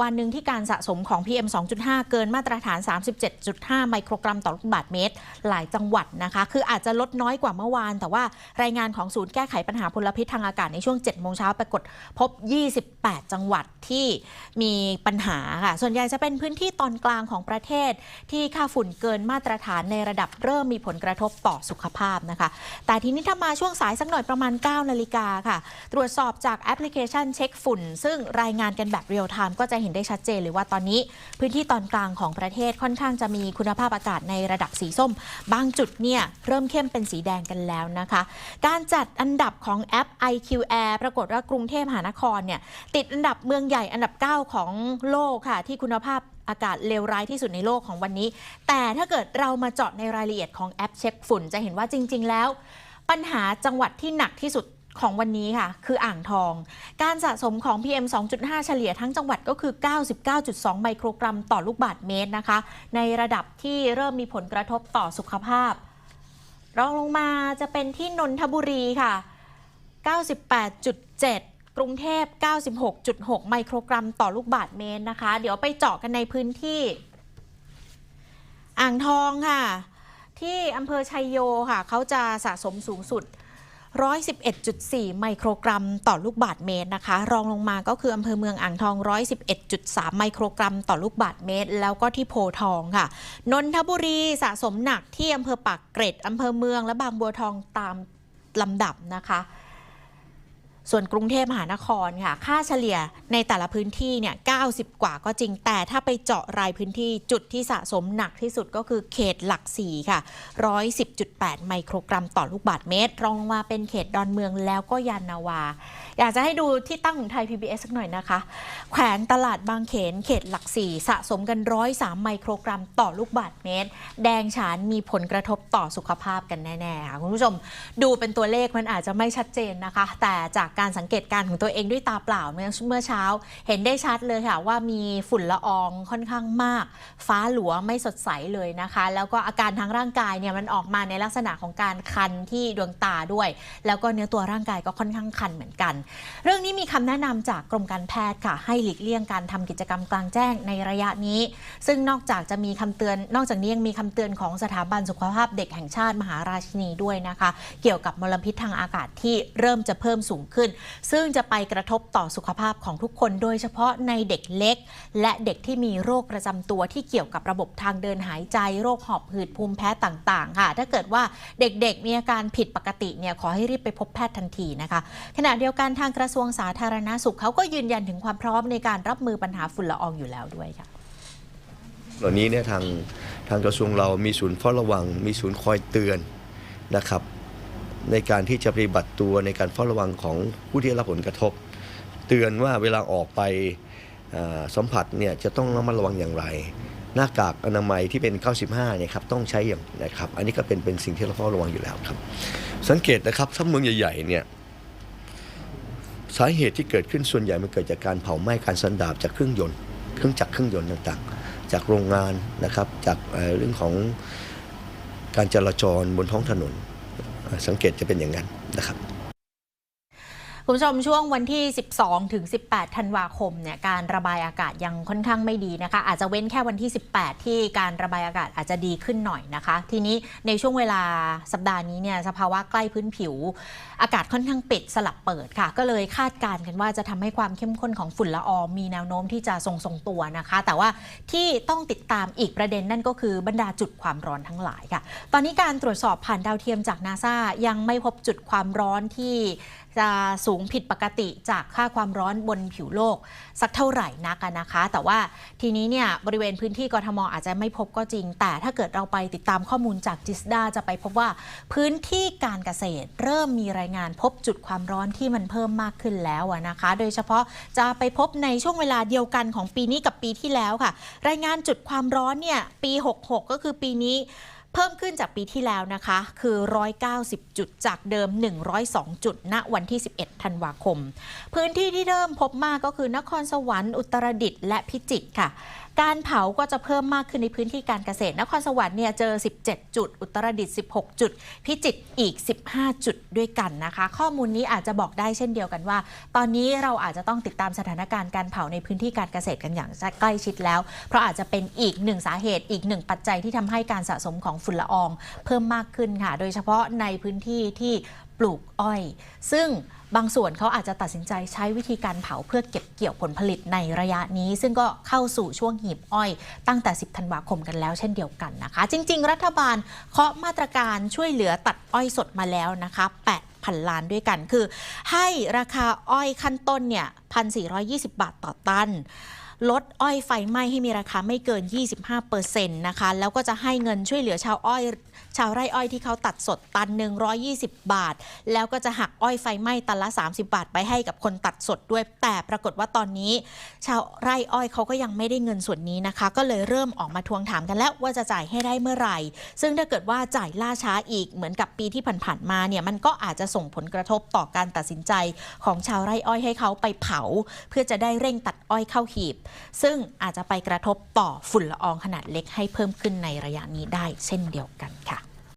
วันหนึ่งที่การสะสมของ PM 2.5 เกินมาตรฐาน 37.5 ไมโครกรัมต่อลูกบาศก์เมตร หลายจังหวัดนะคะ คืออาจจะลดน้อยกว่าเมื่อวาน แต่ว่ารายงานของศูนย์แก้ไขปัญหาพลพิษทางอากาศในช่วง 7 โมงเช้าปรากฏพบ 28 จังหวัดที่มีปัญหาค่ะ ส่วนใหญ่จะเป็นพื้นที่ตอนกลางของประเทศ ที่ค่าฝุ่นเกินมาตรฐานในระดับเริ่มมีผลกระทบต่อสุขภาพนะคะ แต่ทีนี้ถ้ามาช่วงสายสักหน่อยประมาณ 9 นาฬิกาค่ะ ตรวจสอบจากแอปพลิเคชันเช็คฝุ่น ซึ่งรายงานกันแบบเรียลไทม์ก็จะเห็นได้ชัดเจนเลยว่าตอนนี้พื้นที่ตอนกลางของประเทศค่อนข้างจะมีคุณภาพอากาศในระดับสีส้ม บางจุดเนี่ยเริ่มเข้มเป็นสีแดงกันแล้วนะคะ การจัดอันดับของแอป IQ Air ปรากฏว่ากรุงเทพมหานครเนี่ยติดอันดับเมืองใหญ่อันดับ 9 ของโลกค่ะ ที่คุณภาพอากาศเลวร้ายที่สุดในโลกของวันนี้ แต่ถ้าเกิดเรามาเจาะในรายละเอียดของแอปเช็คฝุ่น จะเห็นว่าจริง ๆ แล้ว ปัญหาจังหวัดที่หนักที่สุด ของวันนี้ค่ะ คืออ่างทอง การสะสมของ PM 2.5 เฉลี่ยทั้งจังหวัดก็คือ 99.2 ไมโครกรัมต่อลูกบาศก์เมตรนะคะ ในระดับที่เริ่มมีผลกระทบต่อสุขภาพ รองลงมาจะเป็นที่นนทบุรีค่ะ 98.7กรุงเทพ 96.6 ไมโครกรัมต่อลูกบาศก์เมตรนะคะ เดี๋ยวไปเจาะกันในพื้นที่ อ่างทองค่ะ ที่อำเภอชัยโยค่ะ เขาจะสะสมสูงสุด 111.4 ไมโครกรัมต่อลูกบาทเมตรนะคะ รองลงมาก็คืออำเภอเมืองอ่างทอง 111.3 ไมโครกรัมต่อลูกบาทเมตร แล้วก็ที่โพทองค่ะ นนทบุรีสะสมหนักที่อำเภอปากเกร็ดอำเภอเมืองและบางบัวทองตามลำดับนะคะ ส่วนกรุงเทพมหานครค่ะ ค่าเฉลี่ยในแต่ละพื้นที่เนี่ย 90 กว่าก็จริง แต่ถ้าไปเจาะรายพื้นที่จุดที่สะสมหนักที่สุดก็คือเขตหลักสี่ค่ะ 110.8 ไมโครกรัมต่อลูกบาศก์เมตร รองลงมาเป็นเขตดอนเมืองแล้วก็ยานนาวา อยากจะให้ดูที่ตั้งของไทย PBS สักหน่อยนะคะ แขวงตลาดบางเขนเขตหลักสี่สะสมกัน 103 ไมโครกรัมต่อลูกบาศก์เมตร แดงฉานมีผลกระทบต่อสุขภาพกันแน่ๆค่ะคุณผู้ชม ดูเป็นตัวเลขมันอาจจะไม่ชัดเจนนะคะ แต่จากการสังเกตการของตัวเองด้วยตาเปล่าเมื่อเมื่อเช้า เห็นได้ชัดเลยค่ะว่ามีฝุ่นละอองค่อนข้างมาก ฟ้าหลัวไม่สดใสเลยนะคะ แล้วก็อาการทางร่างกายเนี่ยมันออกมาในลักษณะของการคันที่ดวงตาด้วย แล้วก็เนื้อตัวร่างกายก็ค่อนข้างคันเหมือนกัน เรื่องนี้มีคำแนะนำจากกรมการแพทย์ค่ะ ให้หลีกเลี่ยงการทำกิจกรรมกลางแจ้งในระยะนี้ ซึ่งนอกจากจะมีคำเตือน นอกจากนี้ยังมีคำเตือนของสถาบันสุขภาพเด็กแห่งชาติมหาราชินีด้วยนะคะ เกี่ยวกับมลพิษทางอากาศที่เริ่มจะเพิ่มสูงขึ้นซึ่งจะไปกระทบต่อสุขภาพของทุกคน โดยเฉพาะในเด็กเล็ก และเด็กที่มีโรคประจำตัวที่เกี่ยวกับระบบทางเดินหายใจ โรคหอบหืดภูมิแพ้ต่าง ๆ ค่ะ ถ้าเกิดว่าเด็กๆ มีอาการผิดปกติเนี่ยขอให้รีบไปพบแพทย์ทันทีนะคะขณะเดียวกันทางกระทรวงสาธารณาสุขเขาก็ยืนยันถึงความพร้อมในการรับมือปัญหาฝุ่นละอองอยู่แล้วด้วยค่ะเหล่านี้เนี่ยทางทางกระทรวงเรามีศูนย์เฝ้าระวัง มีศูนย์คอยเตือนนะครับ ในการที่จะปฏิบัติตัวในการเฝ้าระวังของผู้ที่ได้รับผลกระทบ เตือนว่าเวลาออกไปสัมผัสเนี่ยจะต้องระมัดระวังอย่างไร หน้ากากอนามัยที่เป็น 95เนี่ยครับต้องใช้อย่างนะครับ อันนี้ก็เป็นเป็นสิ่งที่เราเฝ้าระวังอยู่แล้วครับ สังเกตนะครับถ้าเมืองใหญ่ๆเนี่ยสาเหตุที่เกิดขึ้นส่วนใหญ่มันเกิดจากการเผาไหม้การสันดาบจากเครื่องยนต์ เครื่องจักรเครื่องยนต์ต่างๆ จากโรงงานนะครับจากเรื่องของการจราจรบนท้องถนน สังเกตจะเป็นอย่างนั้นนะครับ คุณผู้ชมช่วงวันที่ 12 ถึง 18 ธันวาคมเนี่ยการระบายอากาศยังค่อนข้างไม่ดีนะคะ อาจจะเว้นแค่วันที่ 18 ที่การระบายอากาศอาจจะดีขึ้นหน่อยนะคะ ทีนี้ในช่วงเวลาสัปดาห์นี้เนี่ยสภาวะใกล้พื้นผิว อากาศค่อนข้างปิดสลับเปิดค่ะ ก็เลยคาดการณ์กันว่าจะทำให้ความเข้มข้นของฝุ่นละอองมีแนวโน้มที่จะทรงทรงตัวนะคะ แต่ว่าที่ต้องติดตามอีกประเด็นนั่นก็คือบรรดาจุดความร้อนทั้งหลายค่ะ ตอนนี้การตรวจสอบผ่านดาวเทียมจากนาซายังไม่พบจุดความร้อนที่ จะสูงผิดปกติจากค่าความร้อนบนผิวโลก สักเท่าไหร่นักนะคะ แต่ว่าทีนี้เนี่ยบริเวณพื้นที่กทมอาจจะไม่พบก็จริง แต่ถ้าเกิดเราไปติดตามข้อมูลจากจิสดาจะไปพบว่าพื้นที่การเกษตร เริ่มมีรายงานพบจุดความร้อนที่มันเพิ่มมากขึ้นแล้วนะคะ โดยเฉพาะจะไปพบในช่วงเวลาเดียวกันของปีนี้กับปีที่แล้วค่ะ รายงานจุดความร้อนเนี่ยปี 66 ก็คือปีนี้ เพิ่มขึ้นจากปีที่แล้วนะคะ คือ 190 จุดจากเดิม 102 จุด ณ วันที่ 11 ธันวาคม พื้นที่ที่เริ่มพบมากก็คือนครสวรรค์ อุตรดิตถ์และพิจิตรค่ะ การเผาก็จะเพิ่มมากขึ้นในพื้นที่การเกษตร นครสวรรค์เนี่ยเจอ 17 จุด อุตรดิตถ์16 จุด พิจิตรอีก 15 จุดด้วยกันนะคะ ข้อมูลนี้อาจจะบอกได้เช่นเดียวกันว่า ตอนนี้เราอาจจะต้องติดตามสถานการณ์การเผาในพื้นที่การเกษตรกันอย่างใกล้ชิดแล้ว เพราะอาจจะเป็นอีกหนึ่งสาเหตุอีกหนึ่งปัจจัยที่ทำให้การสะสมของฝุ่นละออง เพิ่มมากขึ้นค่ะ โดยเฉพาะในพื้นที่ที่ปลูกอ้อย ซึ่ง บางส่วนเขาอาจจะตัดสินใจใช้วิธีการเผาเพื่อเก็บเกี่ยวผลผลิตในระยะนี้ ซึ่งก็เข้าสู่ช่วงหีบอ้อย ตั้งแต่ 10 ธันวาคมกันแล้วเช่นเดียวกันนะคะ จริง ๆ รัฐบาลเคาะมาตรการช่วยเหลือตัดอ้อยสดมาแล้วนะคะ8พันล้านด้วยกันคือ ให้ราคาอ้อยขั้นต้นเนี่ย1,420 บาทต่อตัน ลดอ้อยไฟไหม้ให้มีราคาไม่เกิน 25%นะคะ แล้วก็จะให้เงินช่วยเหลือชาวอ้อยชาวไร่อ้อยที่เขาตัดสดตันหนึ่ง120 บาท แล้วก็จะหักอ้อยไฟไหม้ตันละ 30 บาท ไปให้กับคนตัดสดด้วย แต่ปรากฏว่าตอนนี้ ชาวไร่อ้อยเขาก็ยังไม่ได้เงินส่วนนี้นะคะ ก็เลยเริ่มออกมาทวงถามกันแล้วว่าจะจ่ายให้ได้เมื่อไหร่ ซึ่งถ้าเกิดว่าจ่ายล่าช้าอีกเหมือนกับปีที่ผ่านๆมาเนี่ยมันก็อาจจะส่งผลกระทบต่อการตัดสินใจของชาวไร่อ้อยให้เขาไปเผา เพื่อจะได้เร่งตัดอ้อยเข้าหีบซึ่งอาจจะไปกระทบต่อฝุ่นละอองขนาดเล็กให้เพิ่มขึ้นในระยะนี้ได้เช่นเดียวกันค่ะ